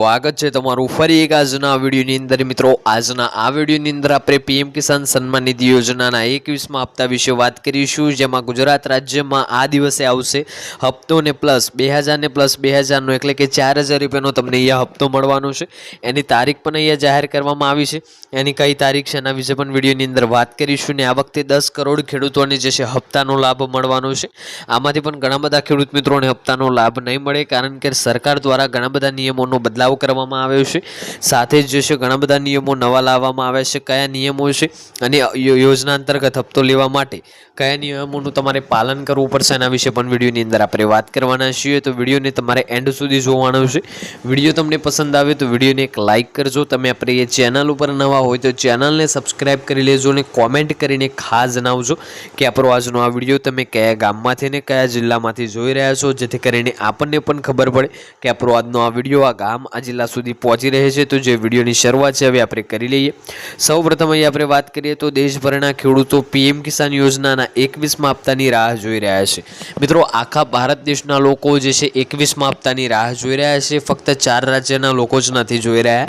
સ્વાગત છે તમારું ફરી એક આજના વિડીયોની અંદર. મિત્રો, આજના આ વિડીયોની અંદર આપણે પીએમ કિસાન સન્માન નિધિ યોજનાના એકવીસમાં હપ્તા વિશે વાત કરીશું, જેમાં ગુજરાત રાજ્યમાં આ દિવસે આવશે હપ્તો ને પ્લસ, બે હજારને પ્લસ, બે હજારનો એટલે કે ચાર હજાર રૂપિયાનો તમને અહીંયા હપ્તો મળવાનો છે. એની તારીખ પણ અહીંયા જાહેર કરવામાં આવી છે. એની કઈ તારીખ છે એના વિશે પણ વિડીયોની અંદર વાત કરીશું ને આ વખતે દસ કરોડ ખેડૂતોને જે છે હપ્તાનો લાભ મળવાનો છે. આમાંથી પણ ઘણા બધા ખેડૂત મિત્રોને હપ્તાનો લાભ નહીં મળે, કારણ કે સરકાર દ્વારા ઘણા બધા નિયમોનો બદલાવ કરવામાં આવ્યો છે. સાથે જ જે છે, ઘણા બધા નિયમો નવા લાવવામાં આવ્યા છે. કયા નિયમો છે અને યોજના અંતર્ગત હપ્તો લેવા માટે કયા નિયમોનું તમારે પાલન કરવું પડશે એના વિશે પણ વિડીયોની અંદર આપણે વાત કરવાના છીએ. તો વિડીયોને તમારે એન્ડ સુધી જોવાનો છે. વીડિયો તમને પસંદ આવે તો વિડીયોને એક લાઇક કરજો. તમે આપણે એ ચેનલ ઉપર નવા હોય તો ચેનલને સબસ્ક્રાઈબ કરી લેજો અને કોમેન્ટ કરીને ખાસ જણાવજો કે આપણો આજનો આ વીડિયો તમે કયા ગામમાંથી ને કયા જિલ્લામાંથી જોઈ રહ્યા છો. જેથી કરીને આપણને પણ ખબર પડે કે આપણો આજનો આ વીડિયો આ ગામ, આ જિલ્લા સુધી પહોંચી રહે છે. તો જે વિડીયોની શરૂઆત છે, હવે આપણે કરી લઈએ. સૌ પ્રથમ અહીં આપણે વાત કરીએ તો દેશભરના ખેડૂતો પીએમ કિસાન યોજનાના એકવીસમાં હપ્તાની રાહ જોઈ રહ્યા છે. મિત્રો, આખા ભારત દેશના લોકો જે છે, એકવીસમાં હપ્તાની રાહ જોઈ રહ્યા છે. ફક્ત ચાર રાજ્યના લોકો જ નથી જોઈ રહ્યા.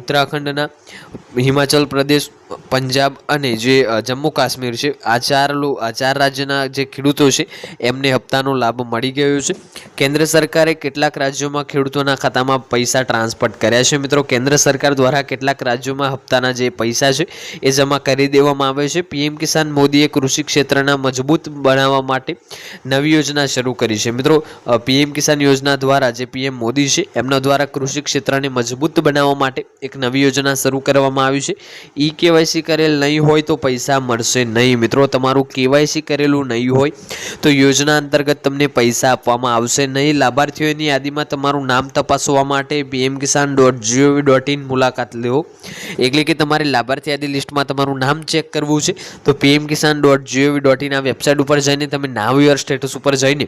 ઉત્તરાખંડના હિમાચલ પ્રદેશ પંજાબ અને જે જમ્મુ કાશ્મીર છે, આ ચાર લો, આ ચાર રાજ્યના જે ખેડૂતો છે, એમને હપ્તાનો લાભ મળી ગયો છે. કેન્દ્ર સરકારે કેટલાક રાજ્યોમાં ખેડૂતોના ખાતામાં પૈસા ટ્રાન્સફર કર્યા છે મિત્રો. કેન્દ્ર સરકાર દ્વારા કેટલાક રાજ્યોમાં હપ્તાના જે પૈસા છે, એ જમા કરી દેવામાં આવે છે. પીએમ કિસાન મોદીએ કૃષિ ક્ષેત્રના મજબૂત બનાવવા માટે નવી યોજના શરૂ કરી છે. મિત્રો પીએમ કિસાન યોજના દ્વારા જે પીએમ મોદી છે, એમના દ્વારા કૃષિ ક્ષેત્રને મજબૂત બનાવવા માટે એક નવી યોજના શરૂ કરવામાં આવી છે. ઈ કેવાયસી કરેલ નહીં હોય તો પૈસા મળશે નહીં. મિત્રો, તમારું કેવાયસી કરેલું નહીં હોય તો યોજના અંતર્ગત તમને પૈસા આપવામાં આવશે નહીં. લાભાર્થીઓની યાદીમાં તમારું નામ તપાસવા માટે PM Kisan dot G O V dot મુલાકાત લેવો એટલે કે તમારે લાભાર્થી યાદી લિસ્ટમાં તમારું નામ ચેક કરવું છે તો PM Kisan dot G O V dot in આ વેબસાઇટ ઉપર જઈને તમે નામ યોર સ્ટેટસ ઉપર જઈને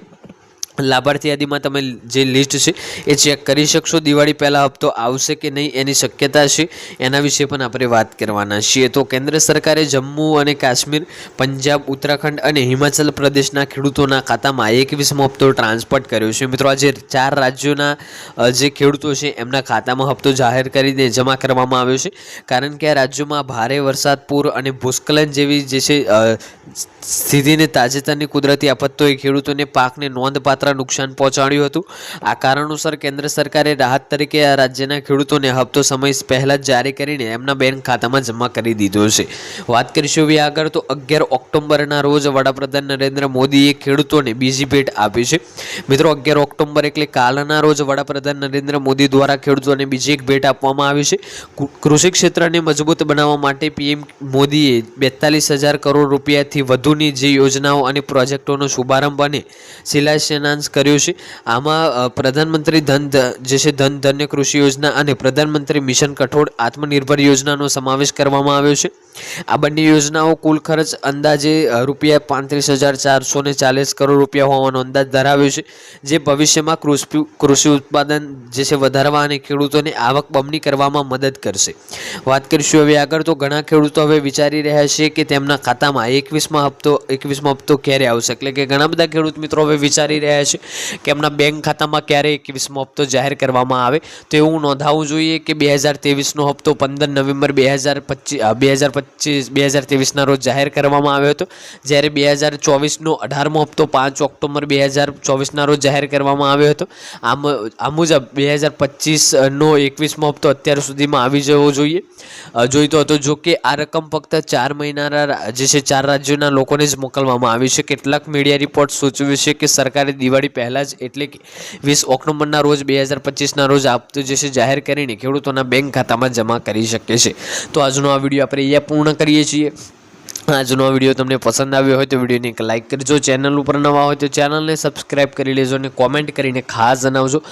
લાભાર્થી યાદીમાં તમે જે લિસ્ટ છે એ ચેક કરી શકશો. દિવાળી પહેલાં હપ્તો આવશે કે નહીં એની શક્યતા છે, એના વિશે પણ આપણે વાત કરવાના છીએ. તો કેન્દ્ર સરકારે જમ્મુ અને કાશ્મીર, પંજાબ, ઉત્તરાખંડ અને હિમાચલ પ્રદેશના ખેડૂતોના ખાતામાં એકવીસમો હપ્તો ટ્રાન્સફર કર્યો છે. મિત્રો, આજે ચાર રાજ્યોના જે ખેડૂતો છે એમના ખાતામાં હપ્તો જાહેર કરીને જમા કરવામાં આવ્યો છે. કારણ કે આ રાજ્યોમાં ભારે વરસાદ, પૂર અને ભૂસ્ખલન જેવી જે છે સ્થિતિને તાજેતરની કુદરતી આફતોએ ખેડૂતોને પાકને નોંધપાત્ર નુકસાન પહોંચાડ્યું હતું. આ કારણોસર કેન્દ્ર સરકારે રાહત તરીકે આ રાજ્યના ખેડૂતોને હપ્તો સમય પહેલાં જ જારી કરીને એમના બેંક ખાતામાં જમા કરી દીધો છે. વાત કરીશું હવે આગળ તો અગિયાર ઓક્ટોબરના રોજ વડાપ્રધાન નરેન્દ્ર મોદીએ ખેડૂતોને બીજી ભેટ આપી છે. મિત્રો, અગિયાર ઓક્ટોબર એટલે કાલના રોજ વડાપ્રધાન નરેન્દ્ર મોદી દ્વારા ખેડૂતોને બીજી એક ભેટ આપવામાં આવી છે. કૃષિ ક્ષેત્રને મજબૂત બનાવવા માટે પીએમ મોદીએ બેતાલીસ હજાર કરોડ રૂપિયાથી વધુની જે યોજનાઓ અને પ્રોજેક્ટોનો શુભારંભ અને શિલાન્યાસ કર્યું છે. આમાં પ્રધાનમંત્રી ધન જે છે ધન ધન્ય કૃષિ યોજના અને પ્રધાનમંત્રી મિશન કઠોળ આત્મનિર્ભર યોજનાનો સમાવેશ કરવામાં આવ્યો છે. આ બંને યોજનાઓ કુલ ખર્ચ અંદાજે રૂપિયા પાંત્રીસ હજાર ચારસો ને ચાલીસ કરોડ રૂપિયા હોવાનો અંદાજ ધરાવ્યો છે. જે ભવિષ્યમાં કૃષિ કૃષિ ઉત્પાદન જે છે વધારવા અને ખેડૂતોને આવક બમણી કરવામાં મદદ કરશે. વાત કરીશું હવે આગળ, તો ઘણા ખેડૂતો હવે વિચારી રહ્યા છે કે તેમના ખાતામાં એકવીસમાં હપ્તો એકવીસમાં હપ્તો ક્યારે આવશે? એટલે કે ઘણા બધા ખેડૂત મિત્રો હવે વિચારી રહ્યા છે કે એમના બેંક ખાતામાં ક્યારે એકવીસમો હપ્તો જાહેર કરવામાં આવે, તો એવું નોંધાવવું જોઈએ કે બે હજાર ત્રેવીસનો હપ્તો પંદર નવેમ્બર બે હજાર પચીસ બે હજાર પચીસ, બે હજાર ત્રેવીસના રોજ જાહેર કરવામાં આવ્યો હતો. જ્યારે બે હજાર ચોવીસનો અઢારમો હપ્તો પાંચ ઓક્ટોબર બે હજાર ચોવીસના રોજ જાહેર કરવામાં આવ્યો હતો. આમ આ મુજબ બે હજાર પચીસનો એકવીસમો હપ્તો અત્યાર સુધીમાં આવી જવો જોઈએ. જોઈતો હતો, જો કે આ રકમ ફક્ત ચાર મહિનાના જે છે, ચાર રાજ્યોના લોકોને જ મોકલવામાં આવી છે. કેટલાક મીડિયા રિપોર્ટ સૂચવ્યું છે કે સરકારે દિવાળી પહેલાં જ એટલે કે વીસ ઓક્ટોબરના રોજ બે હજાર પચીસના રોજ આપતો જે છે જાહેર કરીને ખેડૂતોના બેંક ખાતામાં જમા કરી શકે છે. તો આજનો આ વીડિયો આપણે અહીંયા પૂર્ણ કરીએ છીએ. આજનો વીડિયો તમને પસંદ આવ્યો હોય તો વિડીયોને એક લાઇક કરજો. ચેનલ ઉપર નવા હોય તો ચેનલને સબસ્ક્રાઇબ કરી લેજો અને કોમેન્ટ કરીને ખાસ જણાવજો.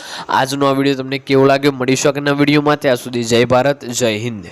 આજનો આ વીડિયો તમને કેવો લાગ્યો? મળીશું આગળના વિડીયોમાં. ત્યાં સુધી જય ભારત, જય હિન્દ.